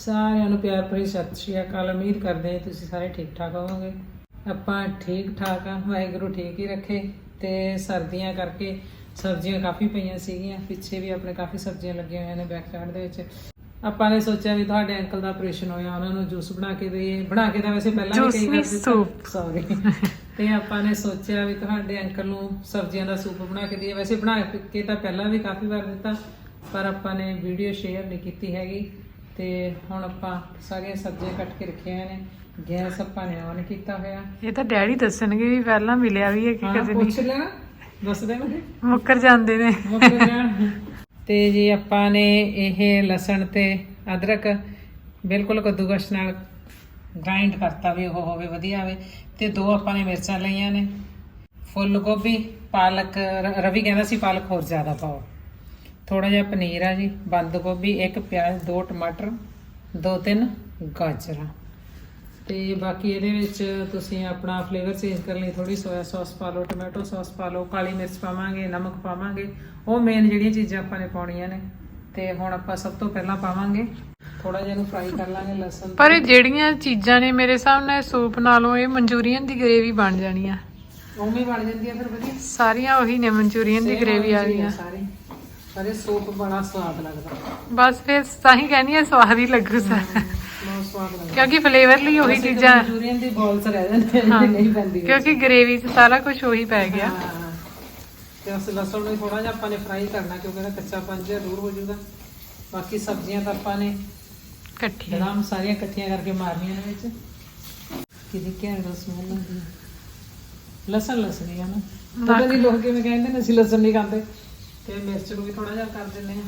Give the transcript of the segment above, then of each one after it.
ਸਾਰਿਆਂ ਨੂੰ ਪਿਆਰ ਭਰੀ ਸਤਿ ਸ਼੍ਰੀ ਅਕਾਲ। ਉਮੀਦ ਕਰਦੇ ਹਾਂ ਤੁਸੀਂ ਸਾਰੇ ਠੀਕ ਠਾਕ ਹੋਵੋਗੇ। ਆਪਾਂ ਠੀਕ ਠਾਕ ਆ ਵਾਹਿਗੁਰੂ ਠੀਕ ਹੀ ਰੱਖੇ ਤੇ ਸਰਦੀਆਂ ਕਰਕੇ ਸਬਜ਼ੀਆਂ ਕਾਫੀ ਪਈਆਂ ਸੀਗੀਆਂ ਪਿੱਛੇ ਵੀ ਆਪਣੇ ਕਾਫੀ ਸਬਜ਼ੀਆਂ ਲੱਗੀਆਂ ਹੋਈਆਂ ਨੇ ਬੈਕਯਾਰਡ ਦੇ ਵਿੱਚ। ਆਪਾਂ ਨੇ ਸੋਚਿਆ ਵੀ ਤੁਹਾਡੇ ਅੰਕਲ ਦਾ ਆਪਰੇਸ਼ਨ ਹੋਇਆ ਉਹਨਾਂ ਨੂੰ ਜੂਸ ਬਣਾ ਕੇ ਦੇਈਏ। ਬਣਾ ਕੇ ਤਾਂ ਵੈਸੇ ਪਹਿਲਾਂ ਵੀ ਕਈ soup। ਸੌਰੀ ਤੇ ਆਪਾਂ ਨੇ ਸੋਚਿਆ ਵੀ ਤੁਹਾਡੇ ਅੰਕਲ ਨੂੰ ਸਬਜ਼ੀਆਂ ਦਾ ਸੂਪ ਬਣਾ ਕੇ ਦਈਏ। ਵੈਸੇ ਬਣਾ ਕੇ ਤਾਂ ਪਹਿਲਾਂ ਵੀ ਕਾਫੀ ਵਾਰ ਦਿੱਤਾ ਪਰ ਆਪਾਂ ਨੇ ਵੀਡੀਓ ਸ਼ੇਅਰ ਨਹੀਂ ਕੀਤੀ ਹੈਗੀ। ਤੇ ਹੁਣ ਆਪਾਂ ਸਾਰੀਆਂ ਸਬਜ਼ੀਆਂ ਕੱਟ ਕੇ ਰੱਖੀਆਂ ਨੇ। ਗੈਸ ਆਪਾਂ ਨੇ ਔਨ ਕੀਤਾ ਹੋਇਆ। ਇਹ ਤਾਂ ਡੈਡੀ ਦੱਸਣਗੇ ਵੀ ਪਹਿਲਾਂ ਮਿਲਿਆ ਵੀ ਹੈ ਕਿ ਹਾਂ ਕਦੇ ਨਹੀਂ ਪੁੱਛ ਲੈਣਾ ਦੱਸ ਦੇ ਮੈਨੂੰ ਮੁੱਕਰ ਜਾਂਦੇ ਨੇ। ਮੁੱਕ ਜਾਣ। ਤੇ ਜੀ ਆਪਾਂ ਨੇ ਇਹ ਲਸਣ ਤੇ ਅਦਰਕ ਬਿਲਕੁਲ ਕੱਦੂਕਸ਼ ਨਾਲ ਗ੍ਰਾਈਂਡ ਕਰਤਾ ਵੀ ਉਹ ਹੋਵੇ ਵਧੀਆ ਹੋਵੇ। ਤੇ ਦੋ ਆਪਾਂ ਨੇ ਮਿਰਚਾਂ ਲਈਆਂ ਨੇ। ਫੁੱਲ ਗੋਭੀ ਪਾਲਕ ਰ- ਰਵੀ ਕਹਿੰਦਾ ਸੀ ਪਾਲਕ ਹੋਰ ਜ਼ਿਆਦਾ ਪਾਓ। ਥੋੜਾ ਜਿਹਾ ਪਨੀਰ ਆ ਜੀ ਬੰਦ ਗੋਭੀ ਇੱਕ ਪਿਆਜ਼ ਦੋ ਟਮਾਟਰ ਦੋ ਤਿੰਨ ਗਾਜਰਾਂ। ਤੇ ਬਾਕੀ ਇਹਦੇ ਵਿੱਚ ਤੁਸੀਂ ਆਪਣਾ ਫਲੇਵਰ ਚੇਂਜ ਕਰਨ ਲਈ ਥੋੜੀ ਸੋਇਆ ਸੌਸ ਪਾ ਲਓ ਟੋਮੈਟੋ ਸੌਸ ਪਾ ਲਓ ਕਾਲੀ ਮਿਰਚ ਪਾਵਾਂਗੇ ਨਮਕ ਪਾਵਾਂਗੇ। ਉਹ ਮੇਨ ਜਿਹੜੀਆਂ ਚੀਜ਼ਾਂ ਆਪਾਂ ਨੇ ਪਾਉਣੀਆਂ ਨੇ। ਤੇ ਹੁਣ ਆਪਾਂ ਸਭ ਤੋਂ ਪਹਿਲਾਂ ਪਾਵਾਂਗੇ ਥੋੜਾ ਜਿਹਾ ਇਹਨੂੰ ਫਰਾਈ ਕਰ ਲਾਂਗੇ ਲਸਣ। ਪਰ ਇਹ ਜਿਹੜੀਆਂ ਚੀਜ਼ਾਂ ਨੇ ਮੇਰੇ ਸਾਹਮਣੇ ਸੂਪ ਨਾਲੋਂ ਇਹ ਮਨਚੂਰੀਅਨ ਦੀ ਗ੍ਰੇਵੀ ਬਣ ਜਾਣੀ ਆ ਉਵੇਂ ਬਣ ਜਾਂਦੀ ਆ ਫਿਰ ਵਧੀਆ। ਸਾਰੀਆਂ ਉਹੀ ਨੇ ਮਨਚੂਰੀਅਨ ਦੀ ਗ੍ਰੇਵੀ ਆ ਵਾਲੀਆਂ ਸਾਰੀ ਪਰ ਇਹ ਸੂਪ ਬੜਾ ਸਵਾਦ ਲੱਗਦਾ। ਬਸ ਫਿਰ ਤਾਂ ਹੀ ਕਹਿੰਦੀ ਆ ਸਵਾਦ ਹੀ ਲੱਗੂ ਸਾ। ਬਹੁਤ ਸਵਾਦ ਲੱਗਦਾ। ਕਿਉਂਕਿ ਫਲੇਵਰ ਲਈ ਉਹੀ ਤਾਂ ਚੀਜ਼ਾਂ ਮਨਚੂਰੀਅਨ ਦੀ ਬਾਲਸ ਰਹਿ ਜਾਂਦੇ ਹਾਂ। ਨੇ ਨਹੀਂ ਪੈਂਦੀ ਕਿਉਂਕਿ ਗ੍ਰੇਵੀ 'ਚ ਸਾਰਾ ਕੁਝ ਉਹੀ ਪੈ ਗਿਆ। ਹਾਂ। ਤੇ ਉਸ ਲਸਣ ਨੂੰ ਥੋੜਾ ਜਿਹਾ ਆਪਾਂ ਨੇ ਫਰਾਈ ਕਰਨਾ ਕਿਉਂਕਿ ਇਹਦਾ ਕੱਚਾ ਪੰਜ ਦੂਰ ਹੋ ਜਾਊਗਾ। ਬਾਕੀ ਸਬਜ਼ੀਆਂ ਤਾਂ ਆਪਾਂ ਨੇ ਇਕੱਠੀ ਗਰਮ ਸਾਰੀਆਂ ਇਕੱਠੀਆਂ ਕਰਕੇ ਮਾਰਨੀਆਂ ਨੇ ਵਿੱਚ। ਕਿਹਦੀ ਘੈਂਟ ਸਮੈਲ ਆਉਂਦੀ ਹੈ ਲਸਣ ਲਸਣੀ ਆ ਨਾ। ਪਤਾ ਨਹੀਂ ਲੋਕ ਕਿਵੇਂ ਕਹਿੰਦੇ ਨੇ ਅਸੀਂ ਲਸਣ ਨਹੀਂ ਖਾਂਦੇ। ਤੇ ਮਿਰਚ ਨੂੰ ਵੀ ਥੋੜਾ ਜਿਹਾ ਕਰ ਦਿੰਦੇ ਆ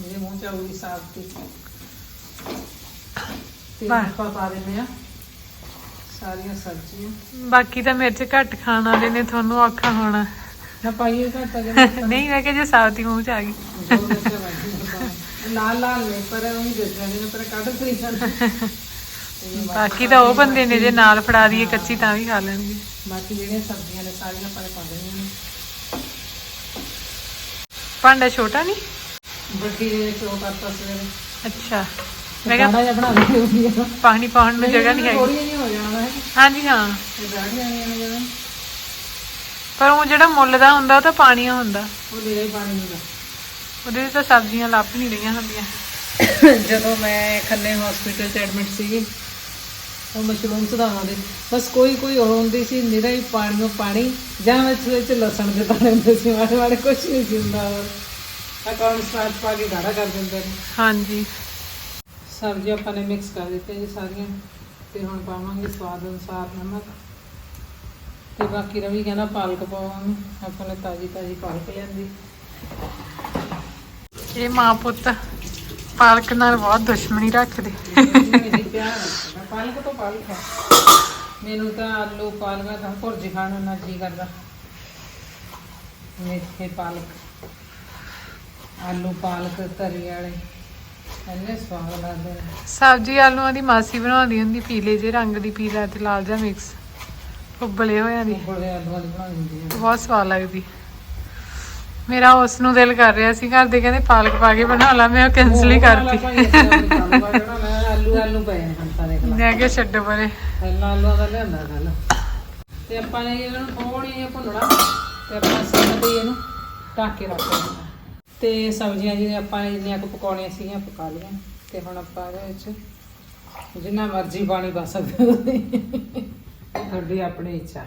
ਮੇਰੇ ਮੂੰਹ ਚ ਆਉਗੀ ਸਾਫ਼ ਤੇ। ਤੇ ਵਾਹ। ਆਪਾਂ ਪਾ ਦਿੰਦੇ ਆ ਸਾਰੀਆਂ ਸਬਜ਼ੀਆਂ। ਬਾਕੀ ਤਾਂ ਮਿਰਚ ਘੱਟ ਖਾਣ ਵਾਲੇ ਨੇ ਤੁਹਾਨੂੰ ਔਖਾ ਹੋਣਾ। ਨਾ ਪਾਈਏ ਘੱਟ ਜਾਂਦਾ ਨਹੀਂ ਮੈਂ ਕਿਹਾ ਜੇ ਸਾਵਤੀ ਮੂੰਹ 'ਚ ਆ ਗਈ। ਲਾਲ ਲਾਲ ਨੇ ਪਰ ਉਹ ਨਹੀਂ ਦੱਸਦੇ ਨੇ ਪਰ ਕੱਢ ਸਹੀ ਜਾਣਾ ਬਾਕੀ ਤਾਂ ਉਹ ਬੰਦੇ ਨੇ ਜੇ ਨਾਲ ਫੜਾ ਦਈਏ ਕੱਚੀ ਤਾਂ ਵੀ ਖਾ ਲੈਣਗੇ। ਬਾਕੀ ਜਿਹੜੀਆਂ ਸਬਜ਼ੀਆਂ ਨੇ ਸਾਰੀਆਂ ਆਪਾਂ ਨੇ ਪਾ ਦੇਣੀਆਂ ਨੇ। ਭਾਂਡਾ ਛੋਟਾ ਨਹੀਂ? ਵੱਡੀ ਦੇ ਉਹ ਕਰਤਾ ਸਵੇਰੇ ਅੱਛਾ। ਮੈਂ ਕਿਹਾ ਜਿਹਾ ਬਣਾ ਲਈ ਹੁੰਦੀ ਆ। ਪਾਣੀ ਪਾਉਣ ਨੂੰ ਜਗ੍ਹਾ ਨਹੀਂ ਹੈਗੀ। ਥੋੜੀਆਂ ਜਿਹੀਆਂ ਹੋ ਜਾਣਾ ਹੈ। ਹਾਂਜੀ ਹਾਂ। ਇਹ ਗਾੜੀਆਂ ਆਣੀਆਂ ਨੇ ਜਦੋਂ ਪਰ ਉਹ ਜਿਹੜਾ ਮੁੱਲ ਦਾ ਹੁੰਦਾ ਉਹ ਤਾਂ ਪਾਣੀ ਹੁੰਦਾ। ਉਹ ਹੀ ਪਾਣੀ ਹੁੰਦਾ ਉਹਦੇ ਤਾਂ ਸਬਜ਼ੀਆਂ ਲੱਭ ਨਹੀਂ ਰਹੀਆਂ ਹੁੰਦੀਆਂ। ਜਦੋਂ ਮੈਂ ਖੰਨੇ ਹਸਪੀਟਲ 'ਚ ਐਡਮਿਟ ਸੀਗੀ ਉਹ ਮਸ਼ਰੂਮ ਸੁਧਾਵਾਂ ਦੇ ਬਸ ਕੋਈ ਕੋਈ ਉਹ ਹੁੰਦੀ ਸੀ ਨਿਰਾ ਹੀ ਪਾਣੀਓ ਪਾਣੀ ਜਾਂ ਵਿੱਚ ਵਿੱਚ ਲਸਣ ਦੇ ਦਾਣੇ ਹੁੰਦੇ ਸੀ ਮਾੜੇ ਮਾੜੇ ਕੁਛ ਨਹੀਂ ਸੀ ਹੁੰਦਾ ਹੋਰ ਅਕਾਊਂਟ ਸਟਾਰਟ ਪਾ ਕੇ ਗਾੜਾ ਕਰ ਦਿੰਦੇ ਨੇ ਹਾਂਜੀ। ਸਬਜ਼ੀ ਆਪਾਂ ਨੇ ਮਿਕਸ ਕਰ ਦਿੱਤੀਆਂ ਜੀ ਸਾਰੀਆਂ ਤੇ ਹੁਣ ਪਾਵਾਂਗੇ ਸਵਾਦ ਅਨੁਸਾਰ ਨਮਕ। ਤੇ ਬਾਕੀ ਰਵੀ ਕਹਿੰਦਾ ਪਾਲਕ ਪਾਵਾਂਗੇ ਆਪਾਂ ਨੇ ਤਾਜੀ ਤਾਜੀ ਪਾਲਕ ਲਿਆਂਦੀ। ਇਹ ਮਾਂ ਪੁੱਤ ਪਾਲਕ ਨਾਲ ਬਹੁਤ ਦੁਸ਼ਮਣੀ ਰੱਖਦੇ। ਮੇਰੀ ਪਿਆਰ। ਰੱਖਦਾ। ਪਾਲਕ ਤੋਂ ਪਾਲਕ ਹੈ। ਮੈਨੂੰ ਤਾਂ ਆਲੂ ਪਾਲਕਾਂ ਤਾਂ ਭੁਰਜੀ ਖਾਣ ਨੂੰ ਨਾ ਜੀ ਕਰਦਾ। ਮੇਥੇ ਪਾਲਕ ਆਲੂ ਪਾਲਕ ਤਰੀ ਵਾਲੇ ਇੰਨੇ ਸਵਾਦ ਲੱਗਦੇ ਨੇ। ਸਬਜ਼ੀ ਆਲੂਆਂ ਦੀ ਮਾਸੀ ਬਣਾਉਂਦੀ ਹੁੰਦੀ ਪੀਲੇ ਜਿਹੇ ਰੰਗ ਦੀ ਪੀਲਾ ਤੇ ਲਾਲ ਜਿਹਾ ਮਿਕਸ ਉਬਲੇ ਹੋਇਆਂ ਦੀ ਬੜੇ ਆਲੂਆਂ ਦੀ ਬਣਾ ਦਿੰਦੀ ਹੈ। ਬਹੁਤ ਸਵਾਦ ਲੱਗਦੀ। ਮੇਰਾ ਉਸ ਨੂੰ ਦਿਲ ਕਰ ਰਿਹਾ ਸੀ ਘਰ ਦੇ ਕਹਿੰਦੇ ਪਾਲਕ ਪਾ ਕੇ ਬਣਾ ਲਾ ਮੈਂ ਕੈਨਸਲ ਹੀ ਕਰਤੀ। ਆਲੂ ਆਲੂ ਪਏ ਨੇ ਹੁਣ ਤਾਂ ਦੇਖ ਲਾ ਮੈਂ ਕਿਹਾ ਛੱਡੋ ਪਰੇ। ਪਹਿਲਾਂ ਆਲੂਆਂ ਦਾ ਲਿਆਂਦਾ ਗੱਲ ਤੇ ਆਪਾਂ ਨੇ ਇਹਨਾਂ ਨੂੰ ਥੋੜੀ ਜਿਹੀ ਭੁੰਨਣਾ। ਤੇ ਆਪਾਂ ਸਿੰਮ ਤੇ ਇਹਨੂੰ ਢੱਕ ਕੇ ਰੱਖ ਦੇਣਾ। ਤੇ ਸਬਜ਼ੀਆਂ ਜਿਹੜੀਆਂ ਆਪਾਂ ਨੇ ਜਿੰਨੀਆਂ ਕੁ ਪਕਾਉਣੀਆਂ ਸੀਗੀਆਂ ਪਕਾ ਲਈਆਂ। ਤੇ ਹੁਣ ਆਪਾਂ ਇਹਦੇ ਵਿੱਚ ਜਿੰਨਾ ਮਰਜ਼ੀ ਪਾਣੀ ਪਾ ਸਕਦੇ ਹੋ ਤੁਸੀਂ। ਤੁਹਾਡੀ ਆਪਣੀ ਇੱਛਾ।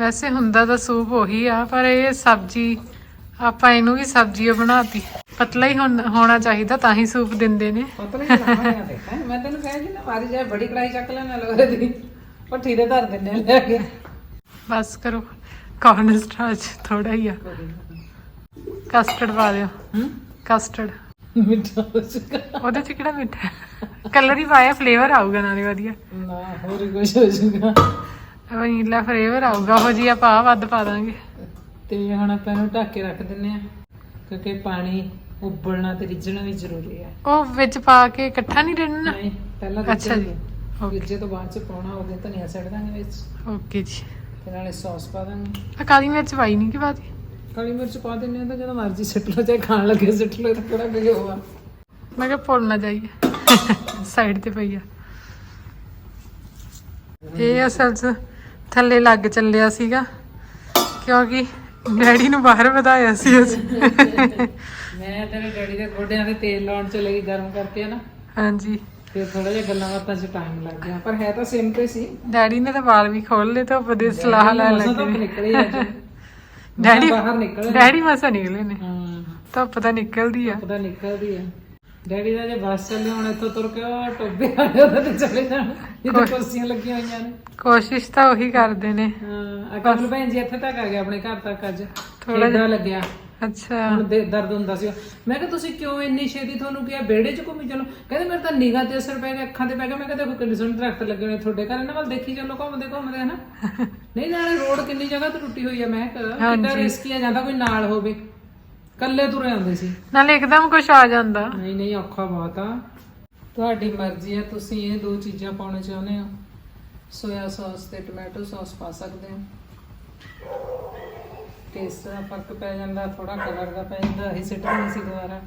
ਵੈਸੇ ਹੁੰਦਾ ਤਾਂ ਸੂਪ ਉਹੀ ਆ ਪਰ ਇਹ ਸਬਜ਼ੀ ਆਪਾਂ ਇਹਨੂੰ ਵੀ ਸਬਜ਼ੀ ਓ ਬਣਾਤੀ। ਪਤਲਾ ਹੀ ਹੋਣ- ਹੋਣਾ ਚਾਹੀਦਾ ਤਾਂ ਹੀ ਸੂਪ ਦਿੰਦੇ ਨੇ। ਪਤਾ ਨਹੀਂ ਲਾਵਾਂਗੇ ਦੇਖ ਹੈਂ। ਮੈਂ ਤੈਨੂੰ ਕਹਿ ਜੀ ਨਾ ਮਾਰੀ ਜਾਏ ਬੜੀ ਕੜਾਈ ਚੱਕ ਲੈਣਾ ਲੋਰੇ ਦੀ। ਭੱਠੀ ਦੇ ਧਰ ਦਿੰਨੇ ਆ ਲੈ ਕੇ। ਬਸ ਕਰੋ ਕਾਰਨ ਸਟਾਰਚ ਥੋੜਾ ਹੀ ਆ। ਕਸਟਰਡ ਪਾ ਦਿਓ। ਹੂੰ? ਕਸਟਰਡ ਮਿੱਠਾ ਹੋ ਚੁੱਕਾ ਉਹਦੇ ਚ ਕਿਹੜਾ ਮਿੱਠਾ? ਕਲਰ ਹੀ ਪਾਇਆ ਫਲੇਵਰ ਆਊਗਾ ਨਾਲੇ ਵਧੀਆ। ਨਾ ਹੋਰ ਕੁਝ ਹੋ ਵਨੀਲਾ ਫਲੇਵਰ ਆਊਗਾ ਉਹ ਜੀ ਆਪਾਂ ਆਹ ਵੱਧ ਪਾ ਦਾਂਗੇ। ਤੇ ਹੁਣ ਆਪਾਂ ਇਹਨੂੰ ਢੱਕ ਕੇ ਰੱਖ ਦਿੰਨੇ ਆ ਕਿਉਂਕਿ ਪਾਣੀ ਉਬਲਣਾ ਤੇ ਰਿੱਝਣਾ ਵੀ ਜ਼ਰੂਰੀ ਹੈ। ਉਹ ਵਿੱਚ ਪਾ ਕੇ ਇਕੱਠਾ ਨਹੀਂ ਰਹਿਣਾ ਨਹੀਂ ਪਹਿਲਾਂ ਅੱਛਾ ਜੀ। ਰਿੱਝੇ ਤੋਂ ਬਾਅਦ ਚ ਪਾਉਣਾ ਉਹਦੇ ਧਨੀਆ ਸੜ ਦਾਂਗੇ ਵਿੱਚ। ਓਕੇ ਜੀ। ਤੇ ਨਾਲੇ ਸੌਸ ਪਾ ਦਾਂਗੇ। ਆ ਕਾਲੀ ਮਿਰਚ ਪਾਈ ਨਹੀਂ ਕਿ ਬਾਤ ਕਾਲੀ ਮਿਰਚ ਪਾ ਦਿੰਨੇ ਆ ਤਾਂ ਜਦੋਂ ਮਰਜ਼ੀ ਸਿੱਟ ਲਓ ਚਾਹੇ ਖਾਣ ਲੱਗੇ ਸਿੱਟ ਲਓ ਤਾਂ ਕਿਹੜਾ ਕੋਈ ਹੋਆ ਮੈਂ ਕਿਹਾ ਭੁੱਲ ਨਾ ਜਾਈਏ। ਸਾਈਡ ਤੇ ਪਈ ਆ। ਇਹ ਅਸਲ 'ਚ ਥੱਲੇ ਲੱਗ ਚੱਲਿਆ ਸੀਗਾ ਕਿਉਂਕਿ ਡੈਡੀ ਨੂੰ ਬਾਹਰ ਵਧਾਇਆ ਸੀ। ਅਸੀਂ ਮੈਂ ਤੇਰੇ ਡੈਡੀ ਦੇ ਗੋਡਿਆਂ ਤੇ ਤੇਲ ਲਾਉਣ ਚ ਲਈ ਗਰਮ ਕਰਕੇ ਨਾ ਹਾਂਜੀ। ਫਿਰ ਥੋੜਾ ਜਿਹਾ ਗੱਲਾਂ ਬਾਤਾਂ ਚ ਟਾਈਮ ਲੱਗ ਗਿਆ। ਪਰ ਹੈ ਤਾਂ ਸਿਮ ਤੇ ਸੀ। ਡੈਡੀ ਨੇ ਤਾਂ ਵਾਲ ਵੀ ਖੋਲ ਲਏ ਤਾਂ ਉਹਦੇ ਸਲਾਹ ਲੈ ਮਸਾਂ ਧੁੱਪ ਲੱਗੇ ਨਿਕਲੀ ਅੱਜ। ਡੈਡੀ ਬਾਹਰ ਨਿਕਲੇ ਡੈਡੀ ਮਸਾ ਨਿਕਲੇ ਨੇ। ਹਾਂ। ਧੁੱਪ ਤਾਂ ਨਿਕਲਦੀ ਆ। ਪਤਾ ਨਿਕਲਦੀ ਆ। ਡੈਡੀ ਦਾ ਜੇ ਬੱਸ ਚੱਲੇ ਹੁਣ ਇੱਥੋਂ ਤੁਰ ਕੇ ਉਹ ਟੋਬੇ ਵਾਲੇ ਉਹਦੇ ਤੇ ਚਲੇ ਜਾਣ। ਜਿੱਥੇ ਕੁਰਸੀਆਂ ਲੱਗੀਆਂ ਹੋਈਆਂ ਨੇ। ਕੋਸ਼ਿਸ਼ ਤਾਂ ਉਹੀ ਕਰਦੇ ਨੇ। ਹਾਂ। ਅਕਲ ਭੈਣ ਜੀ ਇੱਥੇ ਤੱਕ ਆ ਗਿਆ ਆਪਣੇ ਘਰ ਤੱਕ ਅੱਜ। ਥੋੜਾ ਲੱਗਿਆ। ਅੱਛਾ। ਹੁਣ ਦੇ- ਦਰਦ ਹੁੰਦਾ ਸੀ ਮੈਂ ਕਿਹਾ ਤੁਸੀਂ ਕਿਉਂ ਇੰਨੀ ਛੇਤੀ ਤੁਹਾਨੂੰ ਕਿਹਾ? ਵਿਹੜੇ 'ਚ ਘੁੰਮੀ ਚਲੋ। ਕਹਿੰਦੇ ਮੇਰੇ ਤਾਂ ਨਿਗਾਹ ਤੇ ਅਸਰ ਪੈ ਗਿਆ ਅੱਖਾਂ ਤੇ ਪੈ ਗਿਆ। ਮੈਂ ਕਿਹਾ ਦੇਖੋ ਕਿੰਨੇ ਸੋਹਣੇ ਦਰਖਤ ਲੱਗੇ ਹੋਏ ਤੁਹਾਡੇ ਘਰ। ਇਹਨਾਂ ਵੱਲ ਦੇਖੀ ਚੱਲੋ ਘੁੰਮਦੇ ਘੁੰਮਦੇ ਹਨਾ? ਨਹੀਂ ਨਾਲੇ ਰੋਡ ਕਿੰਨੀ ਜਗ੍ਹਾ ਤੇ ਟੁੱਟੀ ਹੋਈ ਆ ਮੈਂ ਕਿਹਾ ਕਿੰਨਾ ਰਿਸਕੀ ਆ ਜਾਂਦਾ ਕੋਈ ਨਾਲ ਹੋਵੇ। ਕੱਲੇ ਤੁਰੇ ਆਉਂਦੇ ਸੀ। ਨਾਲੇ ਇੱਕਦਮ ਕੁਝ ਆ ਜਾਂਦਾ। ਨਹੀਂ ਨਹੀਂ ਔਖਾ ਬਹੁਤ ਆ। ਤੁਹਾਡੀ ਮਰਜ਼ੀ ਆ ਤੁਸੀਂ ਇਹ ਦੋ ਚੀਜ਼ਾਂ ਪਾਉਣਾ ਚਾਹੁੰਦੇ ਹੋ। ਸੋਇਆ ਸੌਸ ਤੇ ਟੋਮੈਟੋ ਸੌਸ ਪਾ ਸਕਦੇ ਹੋ। ਟੇਸਟ ਦਾ ਫ਼ਰਕ ਪੈ ਜਾਂਦਾ ਥੋੜਾ ਕਲਰ ਦਾ ਪੈ ਜਾਂਦਾ ਅਸੀਂ ਸਿੱਟ ਨਹੀਂ ਸੀ ਦੁਬਾਰਾ।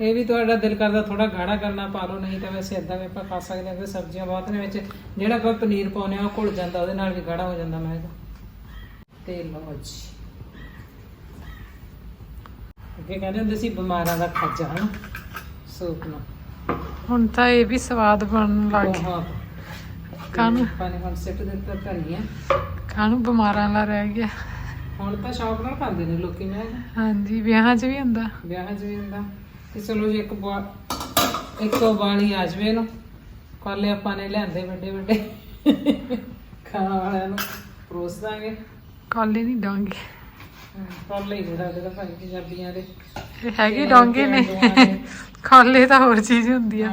ਇਹ ਵੀ ਤੁਹਾਡਾ ਦਿਲ ਕਰਦਾ ਥੋੜਾ ਗਾੜਾ ਕਰਨਾ ਪਾ ਲਓ ਨਹੀਂ ਤਾਂ ਵੈਸੇ ਇਦਾਂ ਵੀ ਆਪਾਂ ਖਾ ਸਕਦੇ ਹਾਂ ਕਿ ਸਬਜ਼ੀਆਂ ਬਹੁਤ ਨੇ ਵਿੱਚ ਜਿਹੜਾ ਆਪਾਂ ਪਨੀਰ ਪਾਉਂਦੇ ਆ ਉਹ ਘੁਲ ਜਾਂਦਾ ਉਹਦੇ ਨਾਲ ਵੀ ਗਾੜਾ ਹੋ ਜਾਂਦਾ ਮੈਂ ਤੇ ਲਓ ਜੀ। ਅੱਗੇ ਕਹਿੰਦੇ ਹੁੰਦੇ ਸੀ ਬਿਮਾਰਾਂ ਦਾ ਖਾਜਾ ਹਨ? ਸੂਪ ਨੂੰ। ਹੁਣ ਤਾਂ ਇਹ ਵੀ ਸਵਾਦ ਬਣਨ ਲੱਗ ਗਿਆ। ਕਾਹਨੂੰ? ਪਾਣੀ ਹੁਣ ਸਿੱਟ ਦਿੱਤਾ ਧਨੀਆ ਕਾਹਨੂੰ ਬਿਮਾਰਾਂ ਵਾਲਾ ਰਹਿ ਗਿਆ? ਹੁਣ ਤਾਂ ਸ਼ੌਕ ਨਾਲ ਖਾਂਦੇ ਨੇ ਲੋਕੀ ਮੈਂ ਹਾਂਜੀ ਵਿਆਹਾਂ 'ਚ ਵੀ ਹੁੰਦਾ? ਵਿਆਹਾਂ 'ਚ ਵੀ ਹੁੰਦਾ। ਤੇ ਚਲੋ ਜੀ ਇੱਕ ਬਾ ਇੱਕ ਉਬਾਲੀ ਆ ਜਵੇ ਇਹਨੂੰ। ਕਾਲੇ ਆਪਾਂ ਨੇ ਲਿਆਂਦੇ ਵੱਡੇ ਵੱਡੇ। ਖਾਣ ਵਾਲਿਆਂ ਨੂੰ ਪਰੋਸ ਦਾਂਗੇ ਕਾਲੇ ਨਹੀਂ ਡੋਂਗੇ ਕਾਲੇ ਹੀ ਜਿਹੜਾ ਜਿਹੜਾ ਭਾਈ ਪੰਜਾਬੀਆਂ ਦੇ। ਹੈਗੇ ਡੋਂਗੇ ਨੇ। ਕਾਲੇ ਤਾਂ ਹੋਰ ਚੀਜ਼ ਹੁੰਦੀ ਆ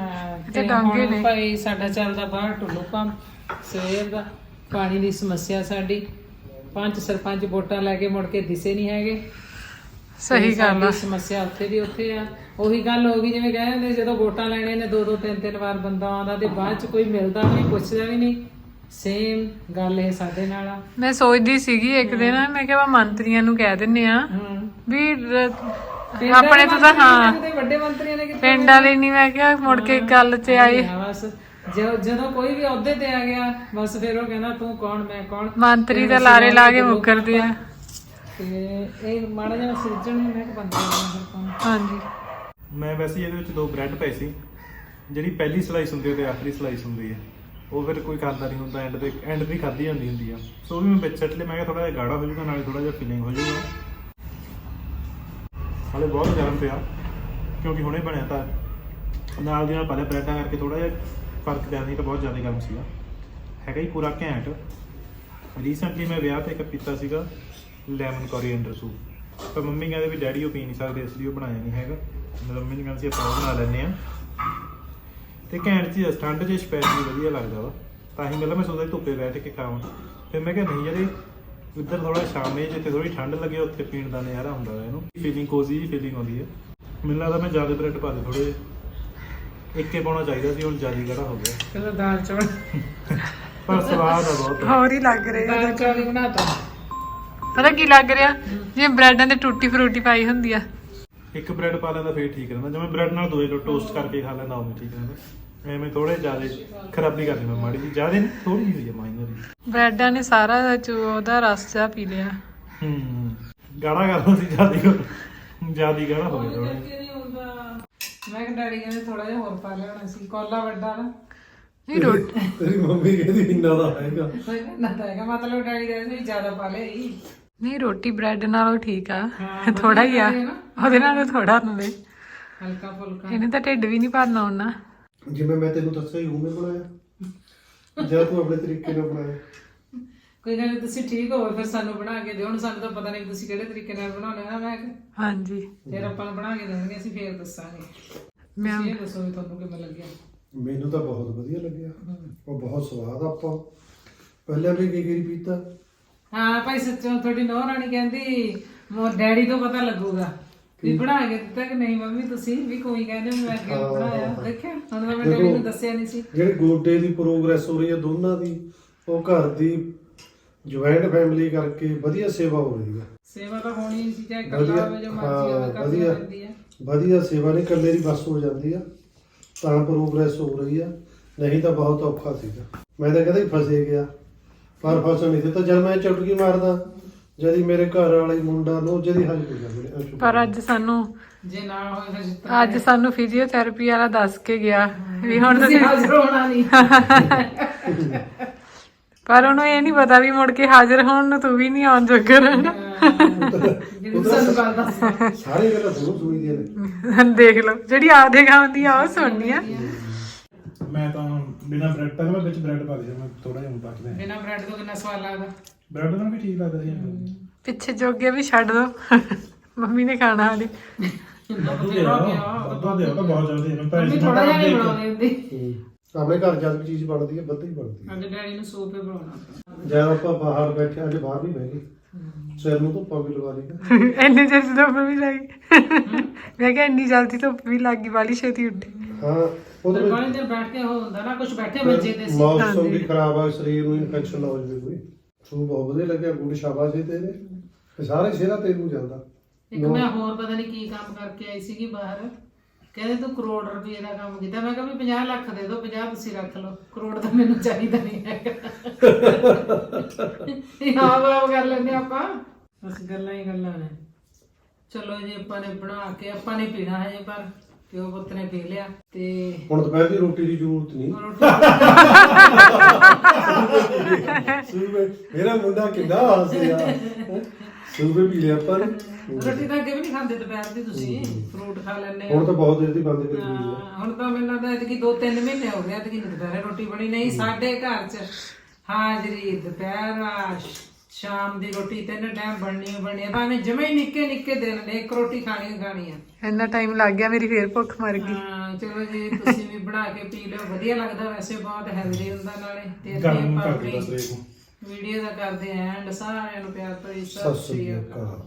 ਤੇ ਡਾਂਗੇ ਨੇ। ਭਾਈ ਸਾਡਾ ਚੱਲਦਾ ਬਾਹਰ ਟੁੱਲੂ ਪੰਪ ਸਵੇਰ ਦਾ ਪਾਣੀ ਦੀ ਸਮੱਸਿਆ ਸਾਡੀ। ਪੰਜ ਸਰਪੰਚ ਵੋਟਾਂ ਲੈ ਕੇ ਮੁੜ ਕੇ ਦਿਸੇ ਨਹੀਂ ਹੈਗੇ। ਸਹੀ ਗੱਲ ਆ। ਸਮੱਸਿਆ ਉੱਥੇ ਦੀ ਉੱਥੇ ਆ। ਉਹੀ ਗੱਲ ਹੋ ਗਈ ਜਿਵੇਂ ਕਹਿੰਦੇ ਜਦੋਂ ਵੋਟਾਂ ਲੈਣੇ ਨੇ ਦੋ ਦੋ ਤਿੰਨ ਤਿੰਨ ਵਾਰ ਬੰਦਾ ਆਉਂਦਾ ਤੇ ਬਾਅਦ ਚ ਕੋਈ ਮਿਲਦਾ ਨਹੀਂ ਪੁੱਛਦਾ ਵੀ ਨਹੀਂ। ਸੇਮ ਗੱਲ ਇਹ ਸਾਡੇ ਨਾਲ ਆ। ਮੈਂ ਸੋਚਦੀ ਸੀਗੀ ਇੱਕ ਦਿਨ ਮੈਂ ਕਿਹਾ ਵਾ ਮੰਤਰੀਆਂ ਨੂੰ ਕਹਿ ਦਿੰਨੇ ਆ ਵੀ ਆਪਣੇ ਤੋਂ ਤਾਂ ਹਾਂ। ਤੇ ਵੱਡੇ ਮੰਤਰੀਆਂ ਨੇ ਕਿਤੇ ਪਿੰਡ ਵਾਲੇ ਨਹੀਂ ਮੈਂ ਕਿਹਾ ਮੁੜ ਕੇ ਗੱਲ 'ਚ ਆਏ। ਹਾਂ, ਬਸ। ਜਦੋਂ ਜਦੋਂ ਕੋਈ ਵੀ ਅਹੁਦੇ ਤੇ ਆ ਗਿਆ ਬਸ ਫਿਰ ਉਹ ਕਹਿੰਦਾ ਤੂੰ ਕੌਣ? ਮੈਂ ਕੌਣ? ਮੰਤਰੀ ਤਾਂ ਲਾਰੇ ਲਾ ਕੇ ਮੁੱਕਰਦੇ ਆ। ਤੇ ਇਹ ਮਾੜਾ ਜਿਹਾ ਸਿਰਜਣ ਨੂੰ ਮੈਂ ਬੰਦਾ ਹਾਂ ਹਾਂਜੀ। ਮੈਂ ਵੈਸੇ ਇਹਦੇ ਵਿੱਚ ਦੋ ਬ੍ਰੈਡ ਪਏ ਸੀ। ਜਿਹੜੀ ਪਹਿਲੀ ਸਲਾਈਸ ਹੁੰਦੀ ਹੈ ਤੇ ਆਖਰੀ ਸਲਾਈਸ ਹੁੰਦੀ ਹੈ ਉਹ ਫਿਰ ਕੋਈ ਖਾਂਦਾ ਨਹੀਂ ਹੁੰਦਾ ਐਂਡ ਤੇ ਐਂਡ ਤੇ ਖਾਦੀ ਜਾਂਦੀ ਹੁੰਦੀ ਆ। ਸੋ ਉਹ ਵੀ ਮੈਂ ਵਿੱਚ ਛੱਡ ਲਿਆ ਮੈਂ ਕਿਹਾ ਥੋੜਾ ਜਿਹਾ ਗਾੜਾ ਹੋ ਜਾਊਗਾ ਨਾਲੇ ਥੋੜਾ ਜਿਹਾ ਫਿਲਿੰਗ ਹੋ ਜਾਊਗਾ। ਹਾਲੇ ਬਹੁਤ ਗਰਮ ਪਿਆ ਕਿਉਂਕਿ ਹੁਣੇ ਬਣਿਆ ਤਾਂ। ਨਾਲ ਦੀ ਨਾਲ ਪਹਿਲੇ ਬ੍ਰੈਡਾਂ ਕਰਕੇ ਥੋੜਾ ਜਿਹਾ ਫ਼ਰਕ ਪਿਆ ਨਹੀਂ ਤਾਂ ਬਹੁਤ ਜ਼ਿਆਦਾ ਗਰਮ ਸੀਗਾ। ਹੈਗਾ ਹੀ ਪੂਰਾ ਘੈਂਟ। ਰੀਸੈਂਟਲੀ ਮੈਂ ਵਿਆਹ ਤੇ ਇੱਕ ਪੀਤਾ ਸੀਗਾ ਲੈਮਨ ਕੋਰੀਐਂਡਰ ਸੂਪ ਪਰ ਮੰਮੀ ਕਹਿੰਦੇ ਵੀ ਡੈਡੀ ਉਹ ਪੀ ਨਹੀਂ ਸਕਦੇ ਇਸ ਲਈ ਉਹ ਬਣਾਇਆ ਨਹੀਂ ਹੈਗਾ। ਮੇਰੀ ਮੰਮੀ ਨੇ ਕਹਿੰਦੀ ਸੀ ਆਪਾਂ ਉਹ ਬਣਾ ਲੈਂਦੇ ਆ ਤੇ ਘੈਂਟ ਚੀਜ਼ ਆ, ਠੰਡ 'ਚ ਸਪੈਸ਼ਲੀ ਵਧੀਆ ਲੱਗਦਾ ਵਾ। ਤਾਂ ਹੀ ਮਤਲਬ ਮੈਂ ਸੋਚਦਾ ਧੁੱਪੇ ਬੈਠ ਕੇ ਖਾਵਾਂ। ਫਿਰ ਮੈਂ ਕਿਹਾ ਨਹੀਂ ਜਿਹੜੇ ਉੱਧਰ ਥੋੜਾ ਸ਼ਾਮੇ ਜਿੱਥੇ ਥੋੜੀ ਠੰਡ ਲੱਗੇ ਉੱਥੇ ਪੀਣ ਦਾ ਨਜ਼ਾਰਾ ਹੁੰਦਾ ਵਾ ਇਹਨੂੰ। ਫੀਲਿੰਗ ਕੋਜ਼ੀ ਜੀ ਫੀਲਿੰਗ ਆਉਂਦੀ ਹੈ। ਮੈਨੂੰ ਲੱਗਦਾ ਮੈਂ ਜ਼ਿਆਦਾ ਬ੍ਰੈਡ ਪਾ ਦੇ ਥੋੜੇ ਇੱਕੇ ਪਾਉਣਾ ਚਾਹੀਦਾ ਸੀ ਹੁਣ ਜ਼ਿਆਦਾ ਗੜਾ ਹੋ ਗਿਆ। ਚਲੋ ਦਾਲ ਚੌਲ। ਪਰ ਸਵਾਦ ਆ ਬਹੁਤ। ਹੋਰ ਹੀ ਲੱਗ ਰਿਹਾ ਦਾਲ ਚੌਲ ਹੀ ਬਣਾਤਾ। ਪਤਾ ਕੀ ਲੱਗ ਰਿਹਾ? ਜਿਵੇਂ ਬ੍ਰੈਡਾਂ ਤੇ ਟੁੱਟੀ ਫਰੂਟੀ ਪਾਈ ਹੁੰਦੀ ਆ। ਇੱਕ ਬ੍ਰੈਡ ਪਾ ਲੈਂਦਾ ਫੇਰ ਠੀਕ ਰਹਿੰਦਾ। ਜਿਵੇਂ ਬ੍ਰੈਡ ਨਾਲ ਦੋਏ ਟੋਸਟ ਕਰਕੇ ਖਾ ਲੈਂਦਾ ਉਹ ਠੀਕ ਰਹਿੰਦਾ। ਐਵੇਂ ਥੋੜੇ ਜ਼ਿਆਦਾ ਖਰਾਬੀ ਕਰਦੀ ਮੈਂ ਮਾੜੀ ਜੀ ਜ਼ਿਆਦਾ ਨਹੀਂ ਥੋੜੀ ਜਿਹੀ ਹੋਈ ਹੈ ਮਾਈਨਰ ਜੀ ਬ੍ਰੈਡਾਂ ਨੇ ਸਾਰਾ ਚ ਉਹਦਾ ਰਸ ਜਾ ਪੀ ਲਿਆ। ਹੂੰ ਗਾੜਾ ਕਰਦਾ ਸੀ ਜ਼ਿਆਦਾ ਜ਼ਿਆਦਾ ਗਾੜਾ ਹੋ ਗਿਆ ਥੋੜਾ ਹੁੰਦਾ ਮੈਂ ਕਿ ਡੈਡੀ ਕਹਿੰਦੇ ਥੋੜਾ ਜਿਹਾ ਹੋਰ ਪਾ ਲੈਣਾ ਸੀ ਕੋਲਾ ਵੱਡਾ ਨਾ। ਨਹੀਂ ਰੋਟੀ ਤੇਰੀ ਮੰਮੀ ਕਹਿੰਦੀ ਇੰਨਾ ਦਾ ਹੈਗਾ। ਕੋਈ ਨਾ ਤਾਂ ਹੈਗਾ। ਮਤਲਬ ਡੈਡੀ ਕਹਿੰਦੇ ਵੀ ਜ਼ਿਆਦਾ ਪਾ ਲਿਆ ਹੀ। ਨਹੀਂ ਰੋਟੀ ਬ੍ਰੈਡ ਨਾਲੋਂ ਠੀਕ ਆ। ਥੋੜਾ ਹੀ ਆ। ਉਹਦੇ ਨਾਲੋਂ ਥੋੜਾ ਨਲੇ ਹਲਕਾ ਫੁਲਕਾ। ਇਹਨੇ ਤਾਂ ਢਿੱਡ ਵੀ ਨਹੀਂ ਭਰਨਾ ਉਹਨਾਂ। ਜਿਵੇਂ ਮੈਂ ਤੈਨੂੰ ਦੱਸਿਆ ਹੀ ਉਵੇਂ ਬਣਾਇਆ। ਜਾਂ ਤੂੰ ਆਪਣੇ ਤਰੀਕੇ ਨਾਲ ਬਣਾਇਆ। ਕੋਈ ਗੱਲ ਨੀ, ਤੁਸੀਂ ਠੀਕ ਹੋਵੇ ਫਿਰ ਸਾਨੂੰ ਬਣਾ ਕੇ ਦਿਓ। ਹੁਣ ਸਾਨੂੰ ਤਾਂ ਪਤਾ ਨਹੀਂ ਤੁਸੀਂ ਕਿਹੜੇ ਤਰੀਕੇ ਨਾਲ ਬਣਾਉਣੇ ਆ ਮੈਂ। ਹਾਂਜੀ। ਫਿਰ ਆਪਾਂ ਨੂੰ ਬਣਾ ਕੇ ਦੇਣਗੇ ਅਸੀਂ ਫੇਰ ਦੱਸਾਂਗੇ। ਮੈਂ ਇਹ ਦੱਸੋ ਵੀ ਤੁਹਾਨੂੰ ਕਿਵੇਂ ਲੱਗਿਆ। ਮੈਨੂੰ ਤਾਂ ਬਹੁਤ ਵਧੀਆ ਲੱਗਿਆ। ਉਹ ਬਹੁਤ ਸਵਾਦ ਆਪਾਂ। ਪਹਿਲਾਂ ਵੀ ਕੀ ਕੀ ਪੀਤਾ। ਹਾਂ ਭਾਈ ਸੱਚੋਂ ਤੁਹਾਡੀ ਨੌ ਰਾਣੀ ਕਹਿੰਦੀ ਮੋਰ ਡੈਡੀ ਤੋਂ ਪਤਾ ਲੱਗੂਗਾ। ਵੀ ਬਣਾ ਕੇ ਦਿੱਤਾ ਕਿ ਨਹੀਂ ਮੰਮੀ ਤੁਸੀਂ ਵੀ ਕੋਈ ਕਹਿੰਦੇ ਮੈਂ ਅੱਗੇ ਬਣਾਇਆ। ਦੇਖਿਆ ਹੁਣ ਤਾਂ ਮੈਂ ਡੈਡੀ ਨੂੰ ਦੱਸਿਆ ਨਹੀਂ ਸੀ। ਜਿਹੜੀ ਗੋਡੇ ਦੀ ਪ੍ਰੋਗਰੈਸ ਹੋ ਰਹੀ ਹੈ ਦੋਨਾਂ ਦੀ ਉਹ ਘਰ ਦੀ ਜੁਆਇੰਟ ਫੈਮਿਲੀ ਕਰਕੇ ਵਧੀਆ ਸੇਵਾ ਹੋ ਰਹੀ ਹੈ। ਸੇਵਾ ਤਾਂ ਹੋਣੀ ਨਹੀਂ ਸੀ ਚਾਹੇ ਵਧੀਆ, ਇਕੱਲਾ ਹੋਵੇ ਜੋ ਮਰਜ਼ੀ ਹੋਵੇ ਹਾਂ, ਕਰਨੀ ਵਧੀਆ। ਪੈਂਦੀ ਹੈ। ਵਧੀਆ ਸੇਵਾ ਨਹੀਂ ਇਕੱਲੇ ਦੀ ਬਸ ਹੋ ਜਾਂਦੀ ਆ। ਤਾਂ ਪ੍ਰੋਗਰੈਸ ਹੋ ਰਹੀ ਆ ਨਹੀਂ ਤਾਂ ਬਹੁਤ ਔਖਾ ਸੀਗਾ। ਮੈਂ ਤਾਂ ਹੀ ਫਸੇ ਗਿਆ ਪਰ ਫਸਣ ਨਹੀਂ ਦਿੱਤਾ। ਜਦ ਮੈਂ ਚੁਟਕੀ ਮਾਰਦਾ ਜਦੀ ਮੇਰੇ ਘਰ ਵਾਲੇ ਮੁੰਡਾ ਨੂੰ ਜਦੀ ਹੱਲ ਹੋ ਜਾਂਦੇ ਨੇ ਪਰ ਅੱਜ ਸਾਨੂੰ ਜੇ ਨਾ ਹੋਏ ਫਿਰ ਜਿੱਤਾਂ ਅੱਜ ਸਾਨੂੰ ਫਿਜ਼ੀਓਥੈਰੇਪੀ ਵਾਲਾ ਦੱਸ ਕੇ ਗਿਆ ਵੀ ਹੁਣ ਤੁਸੀਂ ਹਾਜ਼ਰ ਹੋਣਾ ਨਹੀਂ। ਪਰ ਉਹਨੂੰ ਇਹ ਨਹੀਂ ਪਤਾ ਵੀ ਮੁੜ ਕੇ ਹਾਜ਼ਰ ਹੋਣ ਨੂੰ ਤੂੰ ਵੀ ਨਹੀਂ ਆਉਣ ਜੋਗਾ ਰਹਿਣਾ। ਜਿਹਨੂੰ ਸਾਨੂੰ ਗੱਲ ਦੱਸ। ਸਾਰੇ ਗੱਲਾਂ ਤੁਹਾਨੂੰ ਸੁਣੀਦੀਆਂ ਨੇ। ਦੇਖ ਲਓ ਜਿਹੜੀ ਆਪਦੇ ਗਾਉਂ ਦੀ ਆ ਉਹ ਸੁਣਨੀ ਆ ਮੈਂ ਤਾਂ ਬਿਨਾ ਬ੍ਰੈਡ ਮੈਂ ਵਿੱਚ ਬ੍ਰੈਡ ਪਾ ਦਿਆ ਮੈਂ ਥੋੜਾ ਜਿਹਾ ਪਾ ਕੇ ਬਿਨਾ ਬ੍ਰੈਡ ਤੋਂ ਕਿੰਨਾ ਸਵਾਦ ਲੱਗਦਾ? ਬ੍ਰੈਡ ਨਾਲ ਵੀ ਠੀਕ ਲੱਗਦਾ ਸੀ ਪਿੱਛੇ ਜੋਗੇ ਵੀ ਛੱਡ ਦੋ। ਮੰਮੀ ਨੇ ਖਾਣਾ ਹਾਲੇ। ਵਾਧੂ ਦੇ ਆ ਵਾਧੂ ਦੇ ਆ ਤਾਂ ਬਹੁਤ ਜ਼ਿਆਦਾ ਮੈਂ ਭੈਣ ਮੰਮੀ ਜੀ ਥੋੜਾ ਜਿਹਾ ਨਹੀਂ ਦੇਖ- ਬਣਾਉਂਦੇ ਹੁੰਦੇ। ਆਪਣੇ ਘਰ ਜਦ ਵੀ ਚੀਜ਼ ਬਣਦੀ ਹੈ ਵੱਧ ਹੀ ਬਣਦੀ ਹੈ। ਅੱਜ ਡੈਡੀ ਨੂੰ ਸੂਪ ਹੀ ਬਣਾਉਣਾ ਜਦ ਆਪਾਂ ਬਾਹਰ ਬੈਠੇ ਅੱਜ ਬਾਹਰ ਵੀ ਬਹਿ ਗਏ। ਸਿਰ ਨੂੰ ਧੁੱਪਾਂ ਵੀ ਲਵਾ ਲਈ। ਇੰਨੀ ਜਲਦੀ ਧੁੱਪ ਵੀ ਲੱਗੀ ਮੈਂ ਕਿਹਾ ਇੰਨੀ ਜਲਦੀ ਧੁੱਪ ਵੀ ਲੱਗੀ ਵਾਲੀ ਛੇਤੀ ਉੱਠੀ। ਹਾਂ ਉਹਦੇ ਫਿਰ ਵਿੱਚ ਬੜੇ ਦਿਨ ਬੈਠ ਕੇ ਉਹ ਹੁੰਦਾ ਨਾ ਕੁਝ ਬੈਠੇ ਮੰਜੇ ਤੇ ਸੀ। ਮੌਸਮ ਵੀ ਖਰਾਬ ਆ ਸਰੀਰ ਨੂੰ ਇਨਫੈਕਸ਼ਨ ਨਾ ਹੋ ਜਾਵੇ ਕੋਈ। ਸੂ ਬਹੁਤ ਵਧੀਆ ਲੱਗਿਆ ਗੁੱਡ ਸ਼ਾਬਾਸ਼ ਤੇਰੇ। ਇਹ ਸਾਰੇ ਸਿਹਰਾ ਤੈਨੂੰ ਜਾਂਦਾ। ਇੱਕ ਮੈਂ ਹੋਰ ਪਤਾ ਨਹੀਂ ਕੀ ਕੰਮ ਕਰਕੇ ਆਈ ਸੀਗੀ ਬਾਹਰ। ਕਹਿੰਦੇ ਤੂੰ ਕਰੋੜ ਰੁਪਏ ਦਾ ਕੰਮ ਕੀਤਾ। ਮੈਂ ਕਿਹਾ ਵੀ 50 ਲੱਖ ਦੇ ਦਿਓ 50 ਤੁਸੀਂ ਰੱਖ ਲਓ। ਕਰੋੜ ਤਾਂ ਮੈਨੂੰ ਚਾਹੀਦਾ ਨਹੀਂ ਇਹ ਹਾਂ ਬਾਬ ਕਰ ਲੈਂਦੇ ਆਪਾਂ। ਬਸ ਗੱਲਾਂ ਹੀ ਗੱਲਾਂ ਨੇ। ਚਲੋ ਜੀ ਆਪਾਂ ਨੇ ਬਣਾ ਕੇ ਆਪਾਂ ਨੇ ਪੀਣਾ ਹਜੇ ਪਰ। ਪਿਓ ਪੁੱਤ ਨੇ ਪੀ ਲਿਆ ਤੇ ਹੁਣ ਦੁਪਹਿਰ ਦੀ ਰੋਟੀ ਦੀ ਜ਼ਰੂਰਤ ਨਹੀਂ। ਰੋਟੀ ਸੂਬੇ ਮੇਰਾ ਮੁੰਡਾ ਕਿੰਨਾ ਹੱਸਿਆ ਸੂਬੇ ਪੀ ਲਿਆ ਪਰ ਰੋਟੀ ਤਾਂ ਅੱਗੇ ਵੀ ਨਹੀਂ ਖਾਂਦੇ ਦੁਪਹਿਰ ਦੀ ਤੁਸੀਂ। ਫਰੂਟ ਖਾ ਲੈਂਦੇ ਹੁਣ ਹੋ ਤਾਂ ਬਹੁਤ ਦੇਰ ਦੀ ਬੰਦ ਕਰੀ ਆ ਹਾਂ, ਹੁਣ ਤਾਂ ਮੈਨੂੰ ਲੱਗਦਾ ਕਿ 2-3 ਮਹੀਨੇ ਹੋ ਗਏ ਆ ਕਿ ਦੁਪਹਿਰੇ ਰੋਟੀ ਬਣੀ। ਨਹੀਂ ਸਾਡੇ ਘਰ 'ਚ ਹਾਜ਼ਰੀ ਦੁਪਹਿਰ ਸ਼ਾਮ ਦੀ ਰੋਟੀ ਤਿੰਨ ਟਾਈਮ ਬਣਨੀ ਬਣਨੀ ਆ ਭਾਵੇਂ ਜਮੇ ਹੀ ਨਿੱਕੇ ਨਿੱਕੇ ਦਿਨ ਨੇ ਇੱਕ ਰੋਟੀ ਖਾਣੀ ਖਾਣੀ ਆ। ਇੰਨਾ ਟਾਈਮ ਲੱਗ ਗਿਆ ਮੇਰੀ ਫੇਰ ਭੁੱਖ ਮਰ ਗਈ। ਹਾਂ ਚਲੋ ਜੀ ਤੁਸੀਂ ਵੀ ਬਣਾ ਕੇ ਪੀ ਲਿਓ ਵਧੀਆ ਲੱਗਦਾ ਵੈਸੇ ਬਹੁਤ ਹੈਲਦੀ ਹੁੰਦਾ ਨਾਲੇ ਤੇ ਅਸੀਂ ਗਰਮ ਆਪਾਂ ਕਰ ਦਿੱਤਾ ਆਪਣੀ ਸਰੀਰ ਨੂੰ ਵੀਡੀਓ ਦਾ ਕਰਦੇ ਐਂਡ ਸਾਰਿਆਂ ਨੂੰ ਪਿਆਰ ਭਰੀ ਸਤਿ ਸ੍ਰੀ ਅਕਾਲ।